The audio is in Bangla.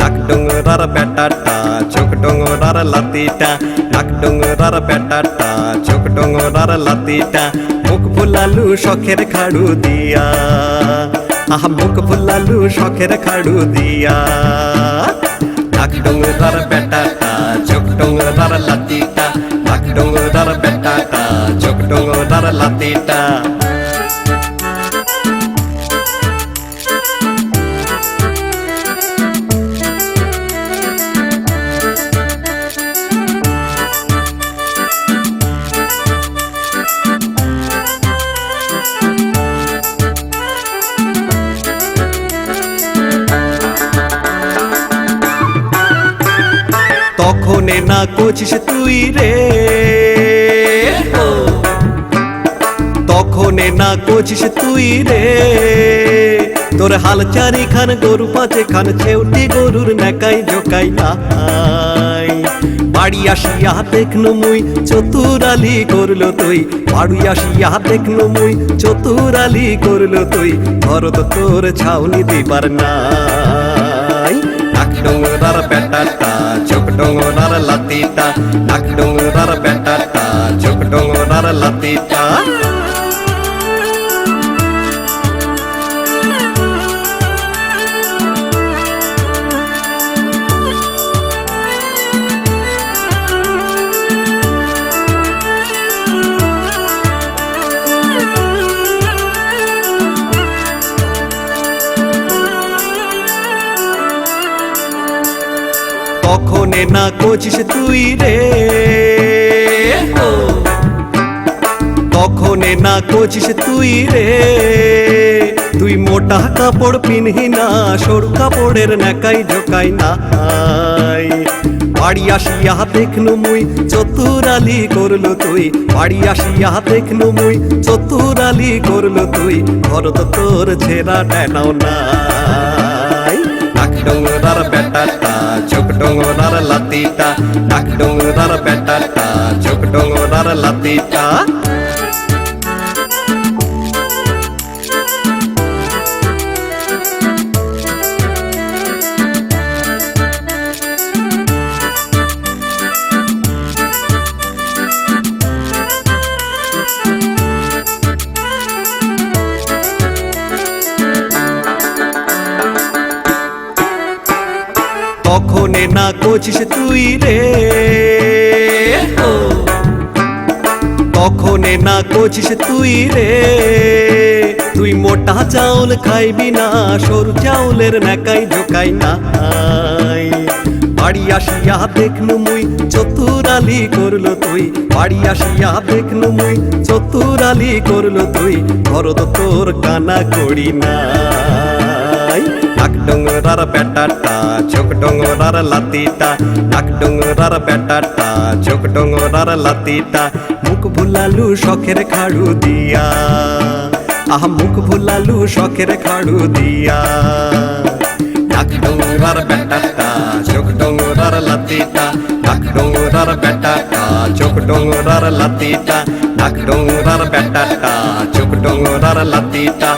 নাক ডোংরার বেটাটা চোখ ডোংরার লাতিটা, নাক ডোংরার বেটাটা চোখ ডোংরার লাতিটা, মুখ ফুলালু শখের খাড়ু দিয়া। আহ, মুখ ফুলালু শখের খাড়ু দিয়া। নাক ডোংরার বেটাটা তখনে না কোচিস তুই রে। তখনে না কোচিস তুই রে। তোর হাল চারি খান গরু পাঁচে খান, ছেউটি গরুর নেকাই জোকাই নাই। বাড়ি আসিয়া দেখনু মুই চতুরালি করল তুই। বাড়ি আসিয়া দেখনু মুই চতুরালি করল তুই। ভরত তোর ছাউনি দিবার নাই। নাক ডোংরার বেটাটা চোখ ডোংরার লাতিটা নাক ডোংরার বেটাটা চোখ ডোংরার লাতিটা না কোচিস তুই রে? তখনে না কোচিস তুই রে? তুই মোটা কাপড় পিনহি না সরু কাপড়ের নেকাই ঢোকাই নাই। বাড়ি আসিয়া দেখনু মুই চতুরালি করল তুই। বাড়ি আসিয়া দেখনু মুই চতুরালি করল তুই। ভরত তোর ছেঁড়া ডেনাও নাই। নাক ডোংরার বেটাটা চোখ ডোংরার লাতিটা নাক ডোংরার বেটাটা চোখ ডোংরার লাতিটা। তখনে না কোচিস তুই রে। তখনে না কোচিস তুই রে। তুই মোটা চাউল খাইবি না, সরু চাউলের নাকাই ঢোকাই নাই। বাড়ি আসিয়া দেখনু মুই চতুরালি করল তুই। বাড়ি আসিয়া দেখনু মুই চতুরালি করল তুই। ভরত তোর কানা করি নাই নাক ডোংরার বেটাটা চোখ ডোংরার লাতিটা। নাক ডোংরার বেটাটা চোখ ডোংরার লাতিটা। মুখ ভুলালু শখের খাড়ু দিয়া। আহ, মুখ ভুলালু শখের খাড়ু দিয়া। নাক ডোংরার বেটাটা চোখ ডোংরার লাতিটা। নাক ডোংরার বেটাটা চোখ ডোংরার লাতিটা। নাক ডোংরার বেটাটা চোখ ডোংরার লাতিটা।